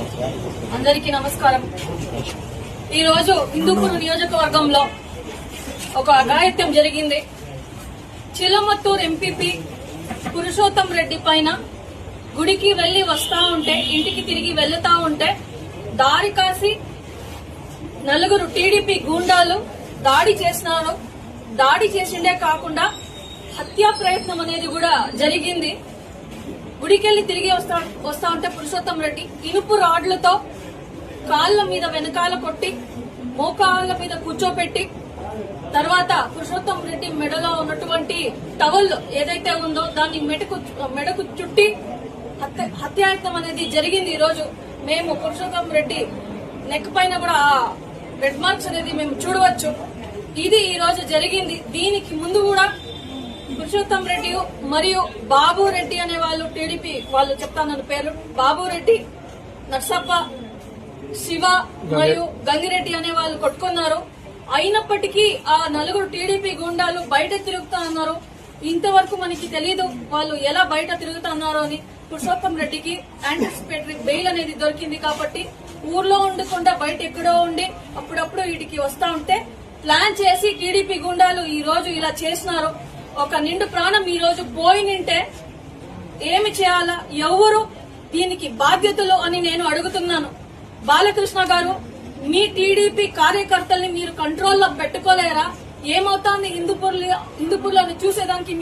అందరికీ నమస్కారం. ఈ రోజు హిందూపూర్ నియోజకవర్గంలో ఒక అఘాయిత్యం జరిగింది. చిలమత్తూర్ ఎంపీపీ పురుషోత్తం రెడ్డి పైన గుడికి వెళ్ళి వస్తా ఉంటే ఇంటికి తిరిగి వెళ్తా ఉంటే దారి కాసి నలుగురు టీడీపీ గూండాలు దాడి చేసినారు. దాడి చేసిండే కాకుండా హత్యా ప్రయత్నం అనేది కూడా జరిగింది. గుడికెళ్ళి తిరిగి వస్తా వస్తా ఉంటే పురుషోత్తం రెడ్డి ఇనుపు రాడ్లతో కాళ్ళ మీద వెనకాల కొట్టి మోకాళ్ళ మీద కూర్చోపెట్టి తర్వాత పురుషోత్తం రెడ్డి మెడలో ఉన్నటువంటి టవల్ ఏదైతే ఉందో దాన్ని మెడకు మెడకు చుట్టి హత్య హత్యాయత్నం అనేది జరిగింది ఈరోజు. మేము పురుషోత్తం రెడ్డి నెక్ పైన కూడా ఆ రెడ్ మార్క్స్ అనేది మేము చూడవచ్చు. ఇది ఈ రోజు జరిగింది. దీనికి ముందు కూడా పురుషోత్తం రెడ్డి మరియు బాబు రెడ్డి అనే వాళ్ళు టీడీపీ వాళ్ళు చెప్తానన్న పేర్లు. బాబు రెడ్డి నర్సప్ప శివ మరియు గంగిరెడ్డి అనే వాళ్ళు కొట్టుకున్నారు. అయినప్పటికీ ఆ నలుగురు టీడీపీ గుండాలు బయట తిరుగుతా ఉన్నారు ఇంతవరకు మనకి తెలియదు వాళ్ళు ఎలా బయట తిరుగుతున్నారో అని పురుషోత్తం రెడ్డికి యాంటిసిపేటరీ బెయిల్ అనేది దొరికింది కాబట్టి ఊర్లో ఉండకుండా బయట ఎక్కడో ఉండి అప్పుడప్పుడు వీటికి వస్తా ఉంటే ప్లాన్ చేసి టీడీపీ గుండాలు ఈ రోజు ఇలా చేసినారు. ఒక నిండు ప్రాణం ఈ రోజు పోయినింటే ఏమి చేయాలా? ఎవరు దీనికి బాధ్యతలు అని నేను అడుగుతున్నాను. బాలకృష్ణ గారు మీ టీడీపీ కార్యకర్తల్ని మీరు కంట్రోల్లో పెట్టుకోలేరా? ఏమవుతోంది హిందూపూర్ హిందూపూర్లో చూసేదానికి